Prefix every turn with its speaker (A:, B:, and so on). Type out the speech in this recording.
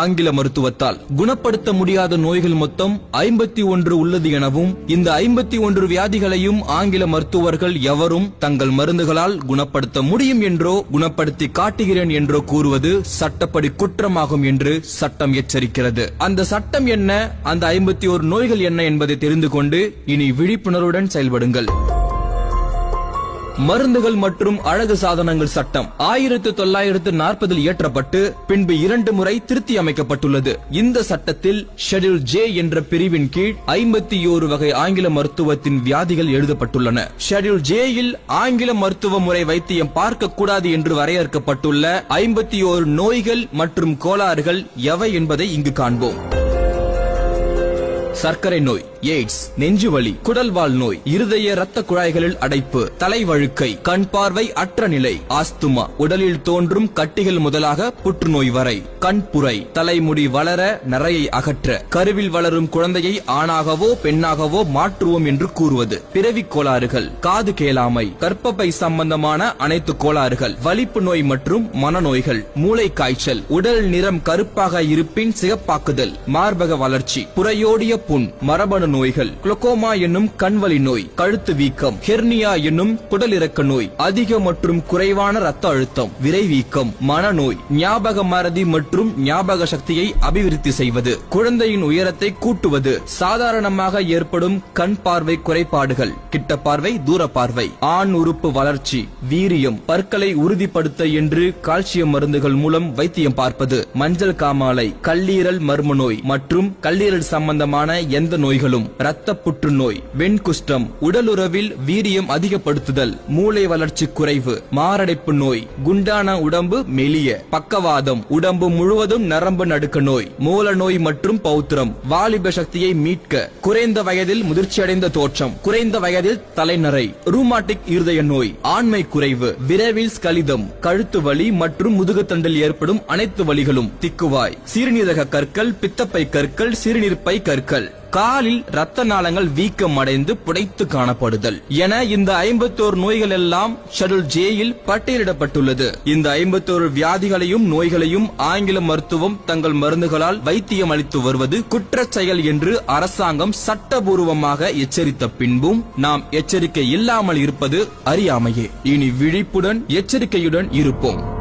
A: ஆங்கில மருத்துவத்தால் குணப்படுத்த முடியாத நோய்கள் மொத்தம் ஐம்பத்தி ஒன்று உள்ளது எனவும் இந்த ஐம்பத்தி ஒன்று வியாதிகளையும் ஆங்கில மருத்துவர்கள் எவரும் தங்கள் மருந்துகளால் குணப்படுத்த முடியும் என்றோ குணப்படுத்தி காட்டுகிறேன் என்றோ கூறுவது சட்டப்படி குற்றமாகும் என்று சட்டம் எச்சரிக்கிறது. அந்த சட்டம் என்ன அந்த ஐம்பத்தி ஒரு நோய்கள் என்ன என்பதை தெரிந்து கொண்டு இனி விழிப்புணர்வுடன் செயல்படுங்கள். மருந்துகள் மற்றும் அழகு சாதனங்கள் சட்டம் ஆயிரத்து தொள்ளாயிரத்து நாற்பதில் இயற்றப்பட்டு பின்பு இரண்டு முறை திருத்தி அமைக்கப்பட்டுள்ளது. இந்த சட்டத்தில் ஷெட்யூல் ஜே என்ற பிரிவின் கீழ் ஐம்பத்தி ஓரு வகை ஆங்கில மருத்துவத்தின் வியாதிகள் எழுதப்பட்டுள்ளன. ஷெட்யூல் ஜேயில் ஆங்கில மருத்துவ முறை வைத்தியம் பார்க்க கூடாது என்று வரையறுக்கப்பட்டுள்ள ஐம்பத்தி ஓரு நோய்கள் மற்றும் கோளாறுகள் எவை என்பதை இங்கு காண்போம். சர்க்கரை நோய் எய்ட்ஸ் நெஞ்சுவலி குடல்வால் நோய் இருதய இரத்த குழாய்களில் அடைப்பு தலைவழுக்கை கண் பார்வை அற்ற நிலை ஆஸ்துமா உடலில் தோன்றும் கட்டிகள் முதலாக புற்றுநோய் வரை கண்புரை தலைமுடி வளர நரையை அகற்ற கருவில் வளரும் குழந்தையை ஆணாகவோ பெண்ணாகவோ மாற்றுவோம் என்று கூறுவது. பிறவி கோளாறுகள் காது கேளாமை கற்பப்பை சம்பந்தமான அனைத்து கோளாறுகள் வலிப்பு நோய் மற்றும் மனநோய்கள் மூளை காய்ச்சல் உடல் நிறம் கருப்பாக இருப்பின் சிகப்பாக்குதல் மார்பக வளர்ச்சி புறையோடிய புண் மரபணு நோய்கள் குளோகோமா என்னும் கண்வலி நோய் கழுத்து வீக்கம் ஹெர்னியா என்னும் குடலிறக்க நோய் அதிக மற்றும் குறைவான ரத்த அழுத்தம் விரைவீக்கம் மனநோய் ஞாபக மறதி மற்றும் ஞாபக சக்தியை அபிவிருத்தி செய்வது குழந்தையின் உயரத்தை கூட்டுவது சாதாரணமாக ஏற்படும் கண் பார்வை குறைபாடுகள் கிட்ட பார்வை தூர பார்வை ஆண் உறுப்பு வளர்ச்சி வீரியம் பற்களை உறுதிப்படுத்த என்று கால்சியம் மருந்துகள் மூலம் வைத்தியம் பார்ப்பது மஞ்சள் காமாலை கல்லீரல் மர்ம நோய் மற்றும் கல்லீரல் சம்பந்தமான எந்த நோய்களும் இரத்த புற்றுநோய் வெண்குஷ்டம் உடலுறவில் வீரியம் அதிகப்படுத்துதல் மூளை வளர்ச்சி குறைவு மாரடைப்பு நோய் குண்டான உடம்பு மெலிய பக்கவாதம் உடம்பு முழுவதும் நரம்பு நடுக்க நோய் மூல நோய் மற்றும் பௌத்திரம் வாலிப சக்தியை மீட்க குறைந்த வயதில் முதிர்ச்சியடைந்த தோற்றம் குறைந்த வயதில் தலைநரை ரூமாட்டிக் இருதய நோய் ஆண்மை குறைவு விரைவில் ஸ்கலிதம் கழுத்து வலி மற்றும் முதுகுத்தண்டில் ஏற்படும் அனைத்து வலிகளும் திக்குவாய் சிறுநீரக கற்கள் பித்தப்பை கற்கள் சிறுநீர்ப்பை கற்கள். காலில் ரத்த நாளங்கள் வீக்கம் அடைந்து புடைத்து காணப்படுதல். என இந்த ஐம்பத்தோரு நோய்கள் எல்லாம் ஷெட்யூல் ஜேயில் பட்டியலிடப்பட்டுள்ளது. இந்த ஐம்பத்தோரு வியாதிகளையும் நோய்களையும் ஆங்கில மருத்துவம் தங்கள் மருந்துகளால் வைத்தியம் அளித்து வருவது குற்ற செயல் என்று அரசாங்கம் சட்டபூர்வமாக எச்சரித்த பின்பும் நாம் எச்சரிக்கை இல்லாமல் இருப்பது அறியாமையே. இனி விழிப்புடன் எச்சரிக்கையுடன் இருப்போம்.